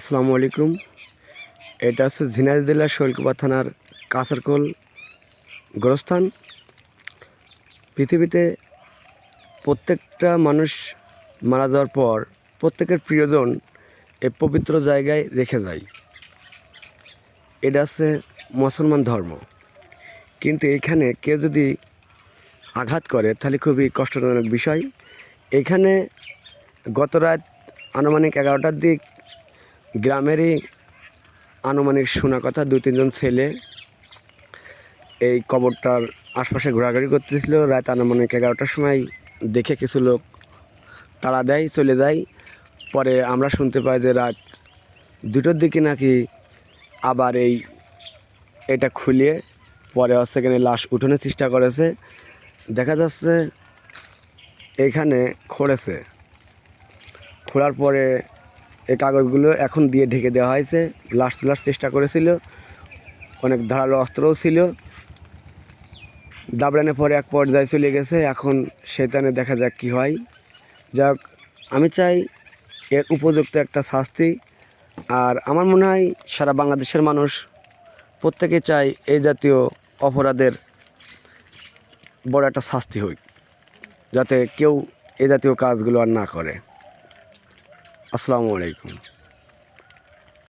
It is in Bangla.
আসসালামু আলাইকুম। এটা হচ্ছে ঝিনাইদহ জেলার শৈলকুপা থানার কাসারকোল গোরস্থান। পৃথিবীতে প্রত্যেকটা মানুষ মারা যাওয়ার পর প্রত্যেকের প্রিয়জন এ পবিত্র জায়গায় রেখে যায়। এটা হচ্ছে মুসলমান ধর্ম। কিন্তু এখানে কেউ যদি আঘাত করে, তাহলে খুবই কষ্টজনক বিষয়। এখানে গত রাত আনুমানিক এগারোটার দিক গ্রামেরই আনুমানিক শোনা কথা, দু, তিনজন ছেলে এই কবরটার আশপাশে ঘোরাঘুরি করতেছিল। রাত আনুমানিক এগারোটার সময় দেখে কিছু লোক তাড়া দেয়, চলে যায়। পরে আমরা শুনতে পাই যে রাত দুটোর দিকে নাকি আবার এই এটা খুলিয়ে পরে এখানে লাশ উঠানোর চেষ্টা করেছে। দেখা যাচ্ছে এখানে খড়েছে। খোঁড়ার পরে এই কাগজগুলো এখন দিয়ে ঢেকে দেওয়া হয়েছে। লাশ তোলার চেষ্টা করেছিল। অনেক ধারালো অস্ত্রও ছিল। দাবড়ানোর পরে এক পর্যায়ে চলে গেছে। এখন সেখানে দেখা যাক কী হয়। যাক, আমি চাই এর উপযুক্ত একটা শাস্তি। আর আমার মনে হয় সারা বাংলাদেশের মানুষ প্রত্যেকে চায় এই জাতীয় অপরাধের বড় একটা শাস্তি হোক। যাতে কেউ এ জাতীয় কাজগুলো আর না করে। আসসালামু আলাইকুম।